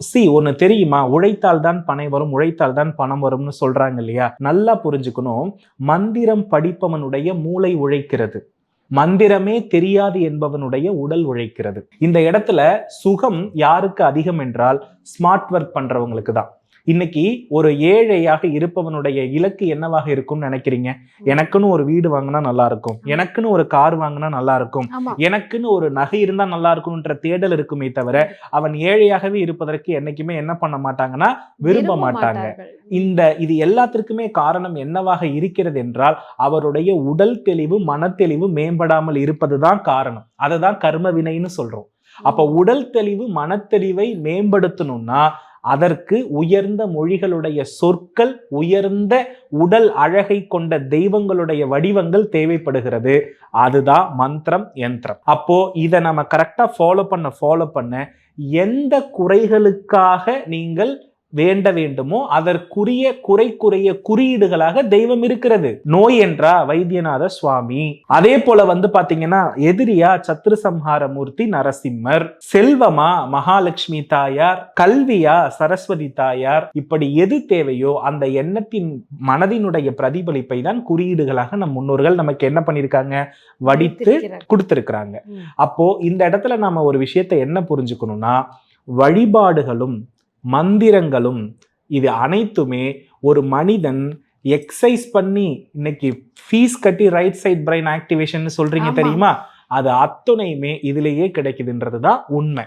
C ஒன்று தெரியுமா? உழைத்தால் தான் பணம் வரும் உழைத்தால் தான் பணம் வரும்னு சொல்கிறாங்க இல்லையா? நல்லா புரிஞ்சுக்கணும். மந்திரம் படிப்பவனுடைய மூளை உழைக்கிறது. மந்திரமே தெரியாது என்பவனுடைய உடல் உழைக்கிறது. இந்த இடத்துல சுகம் யாருக்கு அதிகம் என்றால் ஸ்மார்ட் ஒர்க் பண்றவங்களுக்கு தான். இன்னைக்கு ஒரு ஏழையாக இருப்பவனுடைய இலக்கு என்னவாக இருக்கும்னு நினைக்கிறீங்க? எனக்குன்னு ஒரு வீடு வாங்கினா நல்லா இருக்கும். எனக்குன்னு ஒரு கார் வாங்கினா நல்லா இருக்கும். எனக்குன்னு ஒரு நகை இருந்தா நல்லா இருக்கும்ன்ற தேடல் இருக்குமே தவிர அவன் ஏழையாகவே இருப்பதற்கு என்னைக்குமே என்ன பண்ண மாட்டாங்கன்னா விரும்ப மாட்டாங்க. இந்த இது எல்லாத்திற்குமே காரணம் என்னவாக இருக்கிறது என்றால் அவருடைய உடல் தெளிவு மனத்தெளிவு மேம்படாமல் இருப்பதுதான் காரணம். அதை தான் கர்ம வினைன்னு சொல்றோம். அப்ப உடல் தெளிவு மனத்தெளிவை மேம்படுத்தணும்னா அதற்கு உயர்ந்த மொழிகளுடைய சொற்கள் உயர்ந்த உடல் அழகை கொண்ட தெய்வங்களுடைய வடிவங்கள் தேவைப்படுகிறது. அதுதான் மந்திரம் யந்திரம். அப்போ இதை நம்ம கரெக்டாக ஃபாலோ பண்ண ஃபாலோ பண்ண எந்த குறைகளுக்காக நீங்கள் வேண்ட வேண்டுமோ அதற்குரிய குறைக்குரிய குறியீடுகளாக தெய்வம் இருக்கிறது. நோய் என்றா வைத்தியநாத சுவாமி. அதே போல வந்து பாத்தீங்கன்னா எதிரியா சத்ரு சம்ஹார மூர்த்தி நரசிம்மர். செல்வமா மகாலட்சுமி தாயார். கல்வியா சரஸ்வதி தாயார். இப்படி எது தேவையோ அந்த எண்ணத்தின் மனதினுடைய பிரதிபலிப்பை தான் குறியீடுகளாக நம் முன்னோர்கள் நமக்கு என்ன பண்ணிருக்காங்க? வடித்து கொடுத்திருக்கிறாங்க. அப்போ இந்த இடத்துல நாம ஒரு விஷயத்தை என்ன புரிஞ்சுக்கணும்னா வழிபாடுகளும் மந்திரங்களும் இது அனைத்துமே ஒரு மனிதன் எக்ஸசைஸ் பண்ணி இன்னைக்கு ஃபீஸ் கட்டி ரைட் சைட் பிரைன் ஆக்டிவேஷன் சொல்றீங்க. தெரியுமா அது அத்துணையுமே இதுலயே கிடைக்குதுன்றது தான் உண்மை